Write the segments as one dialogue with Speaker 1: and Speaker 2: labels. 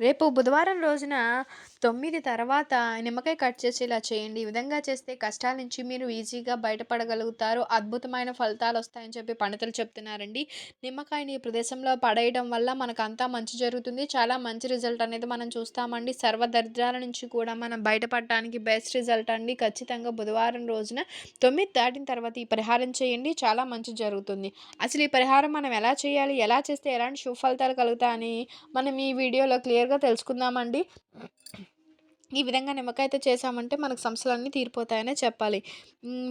Speaker 1: రేపు బుధవారం రోజున తొమ్మిది తర్వాత నిమ్మకాయ కట్ చేసి ఇలా చేయండి. ఈ విధంగా చేస్తే కష్టాల నుంచి మీరు ఈజీగా బయటపడగలుగుతారు. అద్భుతమైన ఫలితాలు వస్తాయని చెప్పి పండితులు చెప్తున్నారండి. నిమ్మకాయని ఈ ప్రదేశంలో పడేయడం వల్ల మనకంతా మంచి జరుగుతుంది. చాలా మంచి రిజల్ట్ అనేది మనం చూస్తామండి. సర్వదరిద్రాల నుంచి కూడా మనం బయటపడటానికి బెస్ట్ రిజల్ట్ అండి. ఖచ్చితంగా బుధవారం రోజున తొమ్మిది దాటిన తర్వాత ఈ పరిహారం చేయండి. చాలా మంచి జరుగుతుంది. అసలు ఈ పరిహారం మనం ఎలా చేయాలి? ఎలా చేస్తే ఎలాంటి శుభ ఫలితాలు కలుగుతాయని మనం ఈ వీడియోలో క్లియర్గా తెలుసుకుందామండి. Thank you. ఈ విధంగా నిమ్మకాయతో చేసామంటే మనకు సమస్యలన్నీ తీరిపోతాయనే చెప్పాలి.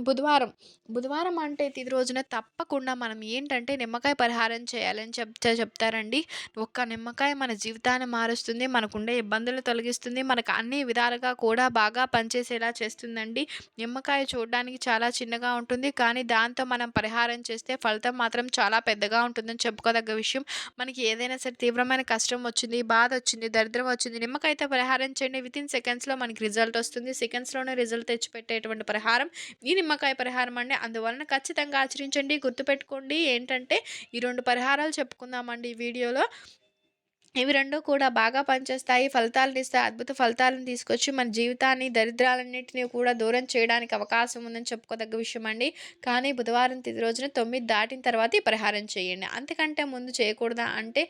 Speaker 1: బుధవారం. బుధవారం అంటే ఇది రోజున తప్పకుండా మనం ఏంటంటే నిమ్మకాయ పరిహారం చేయాలని చెప్తే చెప్తారండి. ఒక్క నిమ్మకాయ మన జీవితాన్ని మారుస్తుంది మనకుండే ఇబ్బందులు తొలగిస్తుంది మనకు అన్ని విధాలుగా కూడా బాగా పనిచేసేలా చేస్తుందండి. నిమ్మకాయ చూడడానికి చాలా చిన్నగా ఉంటుంది కానీ దాంతో మనం పరిహారం చేస్తే ఫలితం మాత్రం చాలా పెద్దగా ఉంటుందని చెప్పుకోదగ్గ విషయం. మనకి ఏదైనా సరే తీవ్రమైన కష్టం వచ్చింది బాధ వచ్చింది దరిద్రం వచ్చింది నిమ్మకాయతో పరిహారం చేయండి విత్ ఇన్ సెకండ్స్లో మనకి రిజల్ట్ వస్తుంది. సెకండ్స్లోనే రిజల్ట్ తెచ్చిపెట్టేటువంటి పరిహారం ఈ నిమ్మకాయ పరిహారం అండి. అందువలన ఖచ్చితంగా ఆచరించండి గుర్తుపెట్టుకోండి. ఏంటంటే ఈ రెండు పరిహారాలు చెప్పుకుందామండి ఈ వీడియోలో. ఇవి రెండు కూడా బాగా పనిచేస్తాయి. ఫలితాలను ఇస్తాయి. అద్భుత ఫలితాలను తీసుకొచ్చి మన జీవితాన్ని దరిద్రాలన్నింటినీ కూడా దూరం చేయడానికి అవకాశం ఉందని చెప్పుకోదగ్గ విషయం అండి కానీ బుధవారం తిది రోజున తొమ్మిది దాటిన తర్వాత ఈ పరిహారం చేయండి. అంతకంటే ముందు చేయకూడదా అంటే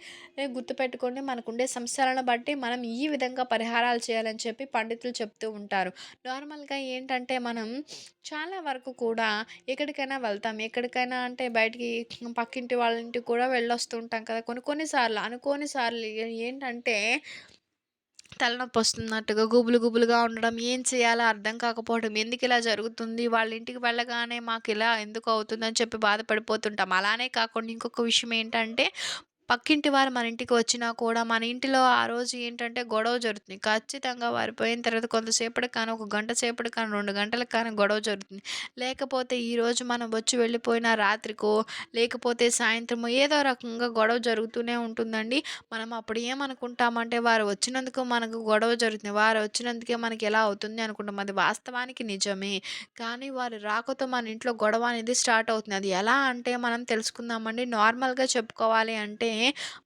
Speaker 1: గుర్తుపెట్టుకోండి మనకుండే సమస్యలను బట్టి మనం ఈ విధంగా పరిహారాలు చేయాలని చెప్పి పండితులు చెప్తూ ఉంటారు. నార్మల్గా ఏంటంటే మనం చాలా వరకు కూడా ఎక్కడికైనా వెళ్తాం. ఎక్కడికైనా అంటే బయటికి పక్కింటి వాళ్ళ ఇంటికి కూడా వెళ్ళొస్తూ ఉంటాం కదా. కొన్ని కొన్నిసార్లు అనుకోని సార్లు ఏంటంటే తలనొప్పి వస్తున్నట్టుగా గుబులు గుబులుగా ఉండడం ఏం చేయాలో అర్థం కాకపోవడం ఎందుకు ఇలా జరుగుతుంది వాళ్ళ ఇంటికి వెళ్ళగానే మాకు ఇలా ఎందుకు అవుతుందని చెప్పి బాధపడిపోతుంటాం. అలానే కాకుండా ఇంకొక విషయం ఏంటంటే పక్కింటి వారు మన ఇంటికి వచ్చినా కూడా మన ఇంటిలో ఆ రోజు ఏంటంటే గొడవ జరుగుతుంది. ఖచ్చితంగా వారు పోయిన తర్వాత కొంతసేపటి కానీ ఒక గంట సేపటి కానీ రెండు గంటలకు కానీ గొడవ జరుగుతుంది. లేకపోతే ఈరోజు మనం వచ్చి వెళ్ళిపోయిన రాత్రికో లేకపోతే సాయంత్రమో ఏదో రకంగా గొడవ జరుగుతూనే ఉంటుందండి. మనం అప్పుడు ఏమనుకుంటామంటే వారు వచ్చినందుకు మనకు గొడవ జరుగుతుంది. వారు వచ్చినందుకే మనకి ఎలా అవుతుంది అనుకుంటాం. అది వాస్తవానికి నిజమే. కానీ వారు రాకతో మన ఇంట్లో గొడవ అనేది స్టార్ట్ అవుతుంది. అది ఎలా అంటే మనం తెలుసుకుందామండి. నార్మల్గా చెప్పుకోవాలి అంటే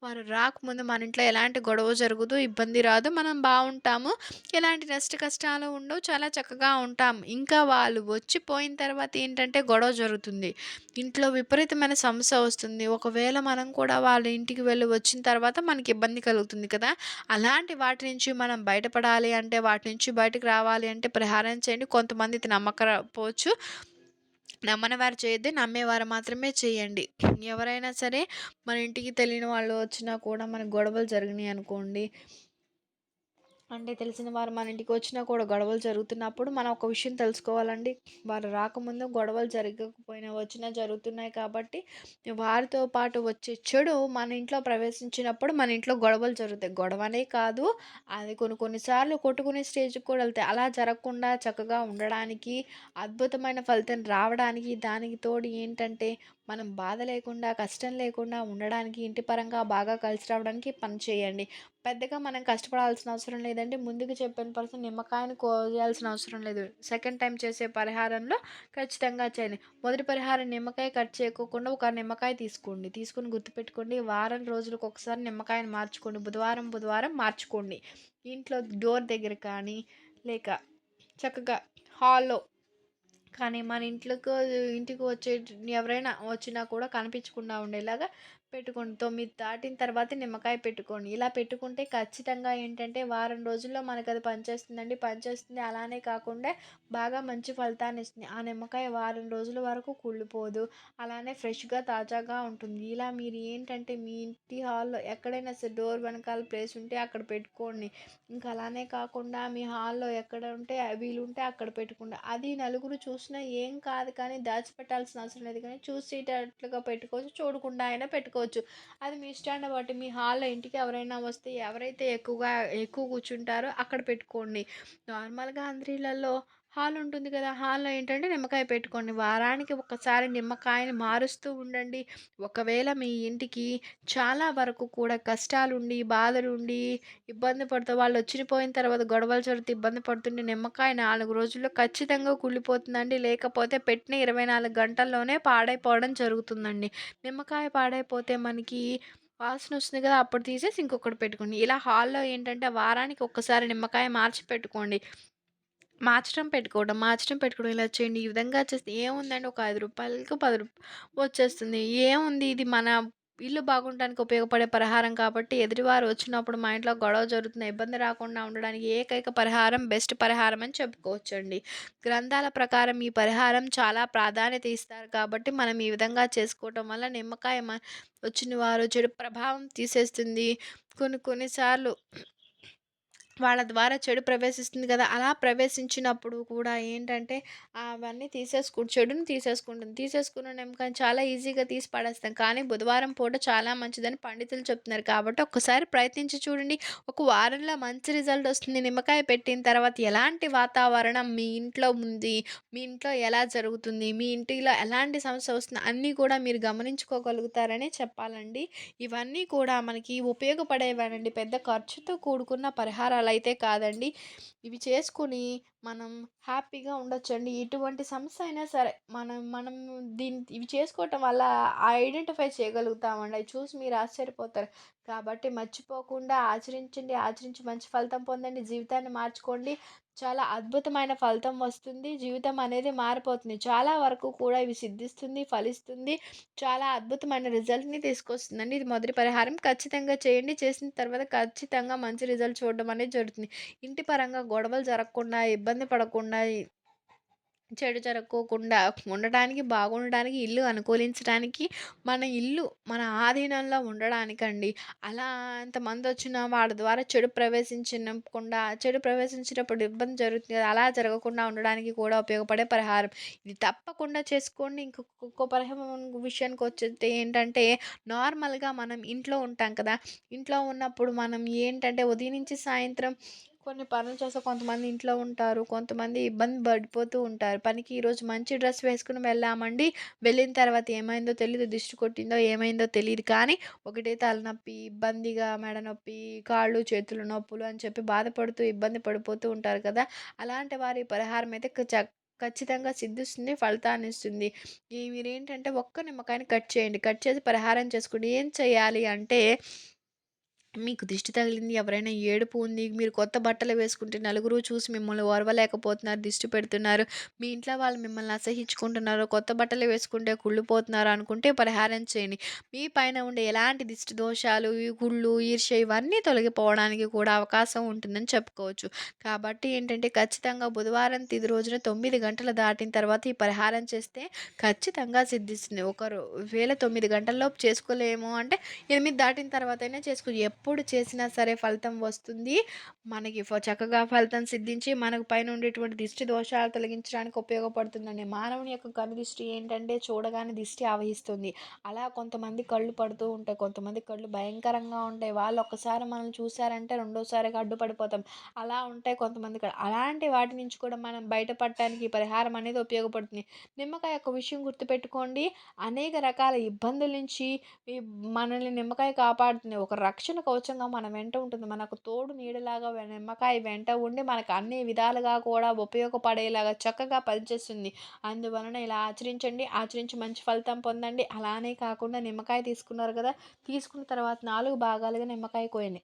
Speaker 1: వారు రాకముందు మన ఇంట్లో ఎలాంటి గొడవ జరగదు ఇబ్బంది రాదు మనం బాగుంటాము ఎలాంటి నష్ట కష్టాలు ఉండవు చాలా చక్కగా ఉంటాం ఇంకా వాళ్ళు వచ్చిపోయిన తర్వాత ఏంటంటే గొడవ జరుగుతుంది. ఇంట్లో విపరీతమైన సమస్య వస్తుంది. ఒకవేళ మనం కూడా వాళ్ళ ఇంటికి వెళ్ళి వచ్చిన తర్వాత మనకి ఇబ్బంది కలుగుతుంది కదా. అలాంటి వాటి నుంచి మనం బయటపడాలి అంటే వాటి నుంచి బయటకు రావాలి అంటే పరిహారం చేయండి. కొంతమంది నమ్మకపోవచ్చు నమ్మనవారు చేయొద్దు నమ్మేవారు మాత్రమే చేయండి. ఎవరైనా సరే మన ఇంటికి తెలియని వాళ్ళు వచ్చినా కూడా మనకు గొడవలు జరిగినాయి అనుకోండి అంటే తెలిసిన వారు మన ఇంటికి వచ్చినా కూడా గొడవలు జరుగుతున్నప్పుడు మనం ఒక విషయం తెలుసుకోవాలండి. వారు రాకముందు గొడవలు జరగకపోయినా వచ్చినా జరుగుతున్నాయి కాబట్టి వారితో పాటు వచ్చే చెడు మన ఇంట్లో ప్రవేశించినప్పుడు మన ఇంట్లో గొడవలు జరుగుతాయి. గొడవనే కాదు అది కొన్ని కొన్నిసార్లు కొట్టుకునే స్టేజ్కి కూడా వెళ్తాయి. అలా జరగకుండా చక్కగా ఉండడానికి అద్భుతమైన ఫలితం రావడానికి దానికి తోడు ఏంటంటే మనం బాధ లేకుండా కష్టం లేకుండా ఉండడానికి ఇంటి పరంగా బాగా కలిసి రావడానికి పని చేయండి. పెద్దగా మనం కష్టపడాల్సిన అవసరం లేదంటే ముందుకు చెప్పిన పర్సన్ నిమ్మకాయని కోయాల్సిన అవసరం లేదు. సెకండ్ టైం చేసే పరిహారంలో ఖచ్చితంగా చేయండి. మొదటి పరిహారం నిమ్మకాయ కట్ చేయకోకుండా ఒక నిమ్మకాయ తీసుకోండి. తీసుకుని గుర్తుపెట్టుకోండి. వారం రోజులకు ఒకసారి నిమ్మకాయని మార్చుకోండి. బుధవారం బుధవారం మార్చుకోండి. ఇంట్లో డోర్ దగ్గర కానీ లేక చక్కగా హాల్లో కానీ మన ఇంట్లోకి ఇంటికి వచ్చే ఎవరైనా వచ్చినా కూడా కనిపించకుండా ఉండేలాగా పెట్టుకోండి. తొమ్మిది దాటిన తర్వాత నిమ్మకాయ పెట్టుకోండి. ఇలా పెట్టుకుంటే ఖచ్చితంగా ఏంటంటే వారం రోజుల్లో మనకు అది పనిచేస్తుందండి. పనిచేస్తుంది. అలానే కాకుండా బాగా మంచి ఫలితాన్ని ఇస్తుంది. ఆ నిమ్మకాయ వారం రోజుల వరకు కుళ్ళిపోదు. అలానే ఫ్రెష్గా తాజాగా ఉంటుంది. ఇలా మీరు ఏంటంటే మీ ఇంటి హాల్లో ఎక్కడైనా సరే డోర్ వెనకాల ప్లేస్ ఉంటే అక్కడ పెట్టుకోండి. ఇంకా అలానే కాకుండా మీ హాల్లో ఎక్కడ ఉంటే వీలుంటే అక్కడ పెట్టుకోండి. అది నలుగురు చూసినా ఏం కాదు కానీ దాచిపెట్టాల్సిన అవసరం లేదు కానీ చూసేటట్లుగా పెట్టుకోవచ్చు. చూడకుండా అయినా పెట్టుకోవచ్చు. పెట్టుకోవచ్చు అది మీ ఇష్టాన్ని బట్టి మీ హాల్లో ఇంటికి ఎవరైనా వస్తే ఎవరైతే ఎక్కువగా ఎక్కువ కూర్చుంటారో అక్కడ పెట్టుకోండి. నార్మల్గా అందరిలలో హాల్ ఉంటుంది కదా హాల్లో ఏంటంటే నిమ్మకాయ పెట్టుకోండి వారానికి ఒకసారి నిమ్మకాయని మారుస్తూ ఉండండి ఒకవేళ మీ ఇంటికి చాలా వరకు కూడా కష్టాలుండి బాధలుండి ఇబ్బంది పడుతూ వాళ్ళు వచ్చిపోయిన తర్వాత గొడవలు జరుగుతూ ఇబ్బంది పడుతుంటే నిమ్మకాయ నాలుగు రోజుల్లో ఖచ్చితంగా కుళ్ళిపోతుందండి లేకపోతే పెట్టిన ఇరవై నాలుగు గంటల్లోనే పాడైపోవడం జరుగుతుందండి నిమ్మకాయ పాడైపోతే మనకి వాసన వస్తుంది కదా! అప్పుడు తీసేసి ఇంకొకటి పెట్టుకోండి. ఇలా హాల్‌లో ఏంటంటే వారానికి ఒక్కసారి నిమ్మకాయ మార్చి పెట్టుకోండి. మార్చడం పెట్టుకోవడం, మార్చడం పెట్టుకోవడం ఇలా చేయండి. ఈ విధంగా చేస్తే ఏముందండి ఒక ఐదు రూపాయలకు పది రూపాయలు వచ్చేస్తుంది. ఏముంది ఇది మన ఇల్లు బాగుండడానికి ఉపయోగపడే పరిహారం కాబట్టి ఎదుటివారు వచ్చినప్పుడు మా ఇంట్లో గొడవ జరుగుతున్న ఇబ్బంది రాకుండా ఉండడానికి ఏకైక పరిహారం బెస్ట్ పరిహారం అని చెప్పుకోవచ్చండి. గ్రంథాల ప్రకారం ఈ పరిహారం చాలా ప్రాధాన్యత ఇస్తారు కాబట్టి మనం ఈ విధంగా చేసుకోవటం వల్ల నిమ్మకాయ వచ్చిన వారు చెడు ప్రభావం తీసేస్తుంది. కొన్ని కొన్నిసార్లు వాళ్ళ ద్వారా చెడు ప్రవేశిస్తుంది కదా! అలా ప్రవేశించినప్పుడు కూడా ఏంటంటే అవన్నీ తీసేసుకు చెడుని తీసేసుకుంటుంది. తీసేసుకున్న నిమ్మకాయని చాలా ఈజీగా తీసి పడేస్తాం. కానీ బుధవారం పూట చాలా మంచిదని పండితులు చెప్తున్నారు. కాబట్టి ఒక్కసారి ప్రయత్నించి చూడండి. ఒక వారంలో మంచి రిజల్ట్ వస్తుంది. నిమ్మకాయ పెట్టిన తర్వాత ఎలాంటి వాతావరణం మీ ఇంట్లో ఉంది? మీ ఇంట్లో ఎలా జరుగుతుంది? మీ ఇంటిలో ఎలాంటి సమస్య వస్తుంది? అన్నీ కూడా మీరు గమనించుకోగలుగుతారనే చెప్పాలండి. ఇవన్నీ కూడా మనకి ఉపయోగపడేవేనండి. పెద్ద ఖర్చుతో కూడుకున్న పరిహారాలు అయితే కాదండి. ఇవి చేసుకొని మనం హ్యాపీగా ఉండొచ్చండి. ఎటువంటి సమస్య అయినా సరే మనం మనం దీన్ని ఇవి చేసుకోవటం వల్ల ఐడెంటిఫై చేయగలుగుతామండి. అవి చూసి మీరు ఆశ్చర్యపోతారు. కాబట్టి మర్చిపోకుండా ఆచరించండి. ఆచరించి మంచి ఫలితం పొందండి. జీవితాన్ని మార్చుకోండి. చాలా అద్భుతమైన ఫలితం వస్తుంది. జీవితం అనేది మారిపోతుంది. చాలా వరకు కూడా ఇవి సిద్ధిస్తుంది, ఫలిస్తుంది. చాలా అద్భుతమైన రిజల్ట్‌ని తీసుకొస్తుందండి. ఇది మొదటి పరిహారం ఖచ్చితంగా చేయండి. చేసిన తర్వాత ఖచ్చితంగా మంచి రిజల్ట్ చూడడం అనేది జరుగుతుంది. ఇంటి పరంగా గొడవలు జరగకుండా, ఇబ్బంది పడకుండా చెడు జరక్కోకుండా ఉండటానికి, బాగుండడానికి, ఇల్లు అనుకూలించడానికి, మన ఇల్లు మన ఆధీనంలో ఉండడానికండి. అలా ఎంతమందొచ్చినా వాళ్ళ ద్వారా చెడు ప్రవేశించకుండా చెడు ప్రవేశించినప్పుడు ఇబ్బంది జరుగుతుంది కదా! అలా జరగకుండా ఉండడానికి కూడా ఉపయోగపడే పరిహారం. ఇది తప్పకుండా చేసుకోండి. ఇంకొక పరిహారం విషయానికి వచ్చేస్తే ఏంటంటే నార్మల్‌గా మనం ఇంట్లో ఉంటాం కదా! ఇంట్లో ఉన్నప్పుడు మనం ఏంటంటే ఉదయం నుంచి సాయంత్రం కొన్ని పనులు చేస్తే కొంతమంది ఇంట్లో ఉంటారు. కొంతమంది ఇబ్బంది పడిపోతూ ఉంటారు. పనికి ఈరోజు మంచి డ్రెస్ వేసుకొని వెళ్ళామండి. వెళ్ళిన తర్వాత ఏమైందో తెలియదు దిష్టి కొట్టిందో ఏమైందో తెలియదు కానీ ఒకటే తలనొప్పి, ఇబ్బందిగా మెడ నొప్పి, కాళ్ళు, చేతులు నొప్పులు అని చెప్పి బాధపడుతూ ఇబ్బంది పడిపోతూ ఉంటారు కదా! అలాంటి వారి పరిహారం అయితే చ ఖచ్చితంగా సిద్ధిస్తుంది. ఫలితాన్నిస్తుంది. ఈ మీరేంటంటే ఒక్క నిమ్మకాయని కట్ చేయండి. కట్ చేసి పరిహారం చేసుకోండి. ఏం చేయాలి అంటే మీకు దిష్టి తగిలింది, ఎవరైనా ఏడుపు ఉంది, మీరు కొత్త బట్టలు వేసుకుంటే నలుగురు చూసి మిమ్మల్ని ఓర్వలేకపోతున్నారు, దిష్టి పెడుతున్నారు, మీ ఇంట్లో వాళ్ళు మిమ్మల్ని అసహించుకుంటున్నారు కొత్త బట్టలు వేసుకుంటే కుళ్ళిపోతున్నారు అనుకుంటే పరిహారం చేయండి. మీ పైన ఉండే ఎలాంటి దిష్టి దోషాలు, ఈ కుళ్ళు, ఈర్ష్య ఇవన్నీ తొలగిపోవడానికి కూడా అవకాశం ఉంటుందని చెప్పుకోవచ్చు. కాబట్టి ఏంటంటే ఖచ్చితంగా బుధవారం తిది రోజున తొమ్మిది గంటలు దాటిన తర్వాత ఈ పరిహారం చేస్తే ఖచ్చితంగా సిద్ధిస్తుంది. ఒకరు వేళ తొమ్మిది గంటల్లోపు చేసుకోలేము అంటే ఎనిమిది దాటిన తర్వాతైనా చేసుకో ఎప్పుడు ఎప్పుడు చేసినా సరే ఫలితం వస్తుంది. మనకి చక్కగా ఫలితం సిద్ధించి మనకు పైన ఉండేటువంటి దిష్టి దోషాలు తొలగించడానికి ఉపయోగపడుతుందండి. మానవుని యొక్క కనుదిష్టి ఏంటంటే చూడగానే దిష్టి ఆవహిస్తుంది. అలా కొంతమంది కళ్ళు పడుతూ ఉంటాయి. కొంతమంది కళ్ళు భయంకరంగా ఉంటాయి. వాళ్ళు ఒక్కసారి మనం చూసారంటే రెండోసారిగా అడ్డుపడిపోతాం. అలా ఉంటాయి కొంతమంది కళ్ళు. అలాంటి వాటి నుంచి కూడా మనం బయటపడటానికి పరిహారం అనేది ఉపయోగపడుతుంది. నిమ్మకాయ యొక్క విషయం గుర్తుపెట్టుకోండి. అనేక రకాల ఇబ్బందుల నుంచి మనల్ని నిమ్మకాయ కాపాడుతుంది. ఒక రక్షణ కవచంగా మన వెంట ఉంటుంది. మనకు తోడు నీడలాగా నిమ్మకాయ వెంట ఉండి మనకు అన్ని విధాలుగా కూడా ఉపయోగపడేలాగా చక్కగా పనిచేస్తుంది. అందువలన ఇలా ఆచరించండి. ఆచరించి మంచి ఫలితం పొందండి. అలానే కాకుండా నిమ్మకాయ తీసుకున్నారు కదా! తీసుకున్న తర్వాత నాలుగు భాగాలుగా నిమ్మకాయ కోయండి.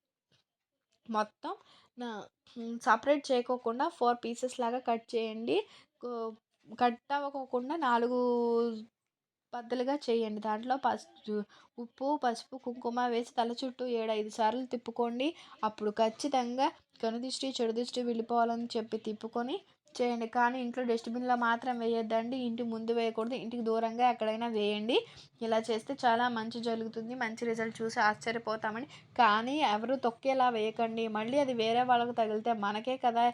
Speaker 1: మొత్తం నా సపరేట్ చేయకోకుండా ఫోర్ పీసెస్ లాగా కట్ చేయండి. కట్ అవ్వకోకుండా నాలుగు బద్దలుగా చేయండి. దాంట్లో పసు ఉప్పు, పసుపు, కుంకుమ వేసి తల చుట్టూ 7, 5 సార్లు తిప్పుకోండి. అప్పుడు ఖచ్చితంగా కనుదిష్టి, చెడు దిష్టి వెళ్ళిపోవాలని చెప్పి తిప్పుకొని చేయండి. కానీ ఇంట్లో డస్ట్‌బిన్‌లో మాత్రం వేయొద్దండి. ఇంటి ముందు వేయకూడదు. ఇంటికి దూరంగా ఎక్కడైనా వేయండి. ఇలా చేస్తే చాలా మంచి జరుగుతుంది. మంచి రిజల్ట్ చూసి ఆశ్చర్యపోతామండి. కానీ ఎవరు తొక్కేలా వేయకండి. మళ్ళీ అది వేరే వాళ్ళకు తగిలితే మనకే కదా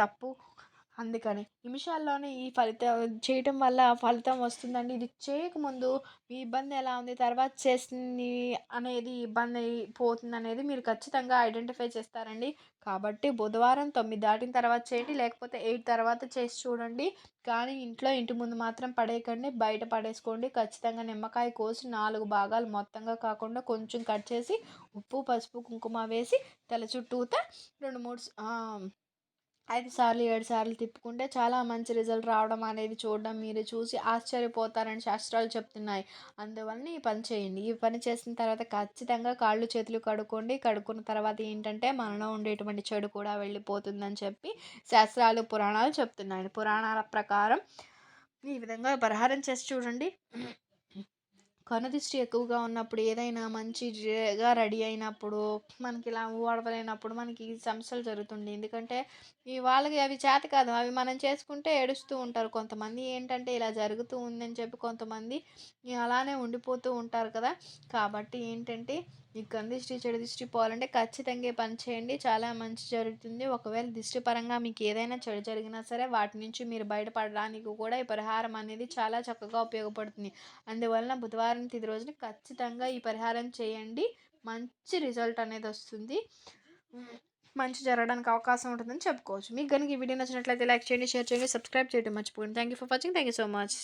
Speaker 1: తప్పు. అందుకని నిమిషాల్లోనే ఈ ఫలితం చేయటం వల్ల ఫలితం వస్తుందండి. ఇది చేయకముందు మీ ఇబ్బంది ఎలా ఉంది, తర్వాత చేసింది అనేది ఇబ్బంది పోతుందనేది మీరు ఖచ్చితంగా ఐడెంటిఫై చేస్తారండి. కాబట్టి బుధవారం తొమ్మిది దాటిన తర్వాత చేయండి. లేకపోతే ఎయిట్ తర్వాత చేసి చూడండి. కానీ ఇంట్లో ఇంటి ముందు మాత్రం పడేయకండి. బయట పడేసుకోండి. ఖచ్చితంగా నిమ్మకాయ కోసి నాలుగు భాగాలు మొత్తంగా కాకుండా కొంచెం కట్ చేసి ఉప్పు, పసుపు, కుంకుమ వేసి తల చుట్టూత రెండు మూడు ఐదు సార్లు ఏడు సార్లు తిప్పుకుంటే చాలా మంచి రిజల్ట్ రావడం అనేది చూడడం మీరు చూసి ఆశ్చర్యపోతారని శాస్త్రాలు చెప్తున్నాయి. అందువలన ఈ పని చేయండి. ఈ పని చేసిన తర్వాత ఖచ్చితంగా కాళ్ళు చేతులు కడుక్కోండి. కడుక్కున్న తర్వాత ఏంటంటే మనలో ఉండేటువంటి చెడు కూడా వెళ్ళిపోతుందని చెప్పి శాస్త్రాలు పురాణాలు చెప్తున్నాయి. పురాణాల ప్రకారం ఈ విధంగా పరిహారం చేసి చూడండి. కనుదిష్టి ఎక్కువగా ఉన్నప్పుడు ఏదైనా మంచిగా రెడీ అయినప్పుడు మనకి ఇలా ఓడవలేనప్పుడు మనకి ఈ సమస్యలు జరుగుతుంది ఎందుకంటే ఈ వాళ్ళకి అవి చేత కాదు అవి మనం చేసుకుంటే ఏడుస్తూ ఉంటారు. కొంతమంది ఏంటంటే ఇలా జరుగుతూ ఉందని చెప్పి కొంతమంది అలానే ఉండిపోతూ ఉంటారు కదా. కాబట్టి ఏంటంటే మీకు కన్ను దిష్టి చెడు దిష్టి పోవాలంటే ఖచ్చితంగా పని చేయండి. చాలా మంచి జరుగుతుంది. ఒకవేళ దిష్టి పరంగా మీకు ఏదైనా చెడు జరిగినా సరే వాటి నుంచి మీరు బయటపడడానికి కూడా ఈ పరిహారం అనేది చాలా చక్కగా ఉపయోగపడుతుంది. అందువలన బుధవారం తిది రోజున ఖచ్చితంగా ఈ పరిహారం చేయండి. మంచి రిజల్ట్ అనేది వస్తుంది. మంచి జరగడానికి అవకాశం ఉంటుందని చెప్పుకోవచ్చు. మీకు కనుక ఈ వీడియో నచ్చినట్లయితే లైక్ చేయండి షేర్ చేయండి సబ్స్క్రైబ్ చేయడం మర్చిపోండి thank you for watching. Thank you so much.